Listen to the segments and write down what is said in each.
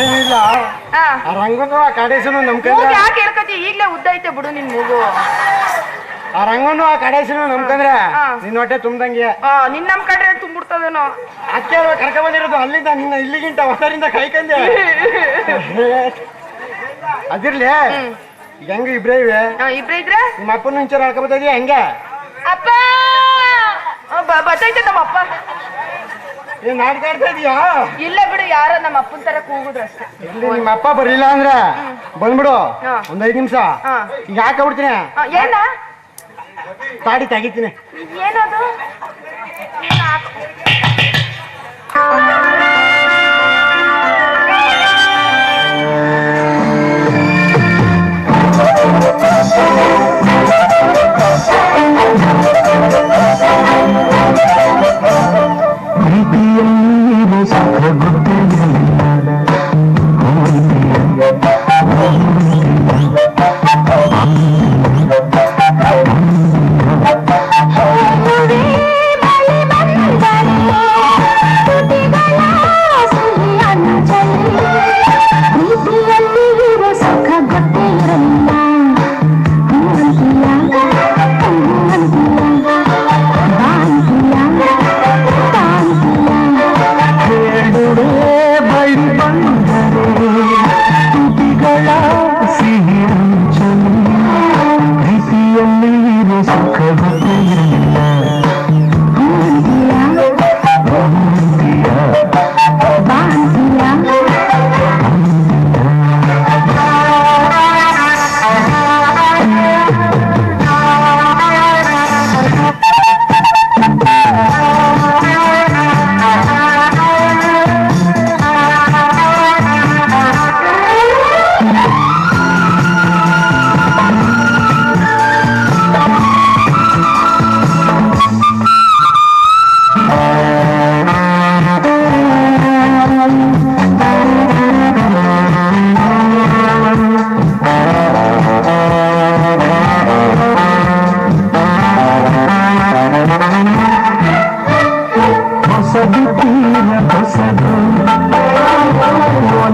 ಅದೇನಿಲ್ಲ ಹಾ. ಆ ರಂಗನು ಆ ಕಡೇಶನು ನಮ್ ಮೂಗು ಕಂದ್ರೆ ಯಾಕೆ ಹೇಳ್ಕತಿ? ಈಗ್ಲೇ ಉದ್ದ ಐತೆ ಬಿಡು ನಿನ್ ಮೂಗು. ಆ ರಂಗನು ಆ ಕಡೇಶನು ನಮ್ಕಂದ್ರೆ ಹಾ. ನಿನ್ನ ಹೊಟ್ಟೆ ತುಂಬ್ದಂಗೆ. ಆ ನಿನ್ ನಮ್ ಕಡ್ರೆ ತುಂಬಿಡ್ತದೇನೋ. ಅಕ್ಕೆ ಅಲ್ವಾ ಕರ್ಕ ಬಂದಿರೋದು? ಅಲ್ಲಿಂದ ನಿನ್ನ ಇಲ್ಲಿಗಿಂತ ಹೊಸರಿಂದ ಕೈಕಂದೆ ಅದಿರ್ಲಿ. ಹೆಂಗ ಇಬ್ರೇ ಇವೆ? ಆ, ಇಬ್ರೇ ಇದ್ರೆ? ನಿಮ್ಮ ಅಪ್ಪನ ಇಂಚರ ಹಾಕಬತ್ತಿದ್ಯಾ ಹೆಂಗೆ? ಅಪ್ಪ! ಆ, ಬ- ಬತ್ತೈತೆ ನಮ್ಮ ಅಪ್ಪ ಏನ್ ನಾಟಕ ಆಡ್ತಾ ಇದೀಯಾ? ಇಲ್ಲ ಬಿಡು ಯಾರ ನಮ್ಮ ಅಪ್ಪನ ತರ ಕೂಗುದ್ರು ಅಷ್ಟೇ. ಇಲ್ಲಿ ನಿಮ್ಮ ಅಪ್ಪ ಬರಲಿಲ್ಲ ಅಂದ್ರೆ ಬಂದ್ಬಿಡು. ಒಂದ್ ಐದ್ ನಿಮಿಷ. ಈಗ ಹಾಕಬಿಡ್ತೀನಿ ಆ, ಏನ? ತಾಡಿ ತೆಗಿತೀನಿ. ಏನದು? ಏನ್ ಹಾಕು-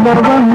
ಒಲವ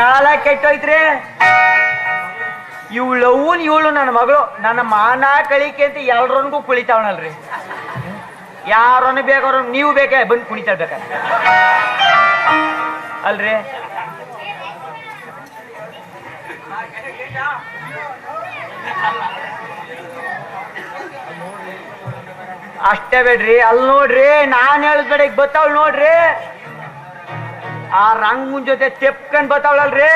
ಕಾಲ ಕೆಟ್ಟೋಯ್ತ್ರಿ? ಇವಳು ಅವ್ವನ್ ಇವಳು ನನ್ನ ಮಗಳು, ನನ್ನ ಮಾನ ಕಳಿಕೆ ಅಂತ ಎಲ್ರನ್ಗೂ ಕುಳಿತಾವಣಲ್ರಿ ಯಾರನ್ನು ಬೇಕಾದ್ರು ನೀವು ಬೇಕೇ ಬಂದು ಕುಣಿತಾ ಬೇಕ ಅಲ್ರಿ? ಅಷ್ಟೇ ಬೇಡ್ರಿ ಅಲ್ಲಿ ನೋಡ್ರಿ, ನಾನು ಹೇಳಿದ ಈಗ ಬತ್ತಾವಳು ನೋಡ್ರಿ. ಆ ರಂಗ್ ಮುಂಜೊತೆ ತೆಪ್ಕೊಂಡ್ ಬತ್ತಾವಳಲ್ರಿ